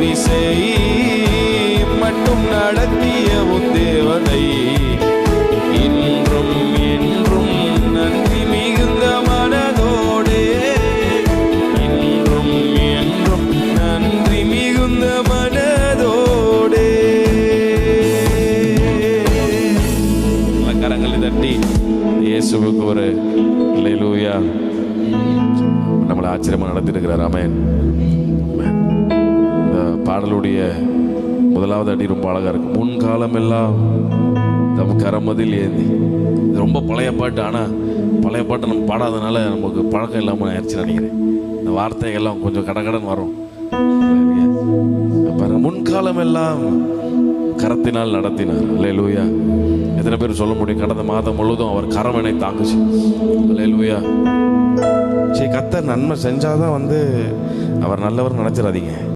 துதி செய். மட்டும் நடத்திய உன் தேவனை இன்றும் என்றும் நன்றி மிகுந்த மனதோடே. இன்றும் என்றும் நன்றி மிகுந்த மனதோடே. நல்ல கரங்களை தட்டி இயேசுவுக்கு ஒரு லூயா நம்மளை ஆச்சரியமாக நடத்திருக்கிறார் அமேன் பாடலுடைய முதலாவது அடி ரொம்ப அழகாக இருக்கு. முன்காலம் எல்லாம் நம்ம கரமதில் ஏந்தி. இது ரொம்ப பழைய பாட்டு. ஆனால் பழைய பாட்டு நம்ம பாடாதனால நமக்கு பழக்கம் இல்லாமல் ஆயிடுச்சு நினைக்கிறேன். இந்த வார்த்தைகள்லாம் கொஞ்சம் கடகடன் வரும். பாருங்க. முன்காலம் எல்லாம் கரத்தினால் நடத்தினார். அல்லேலூயா. எத்தனை பேர் சொல்ல முடியும்? கடந்த மாதம் முழுவதும் அவர் கரமனை தாங்குச்சு அல்லேலூயா. சரி கத்தர் நன்மை செஞ்சாதான் வந்து அவர் நல்லவர் நினைச்சிடாதீங்க.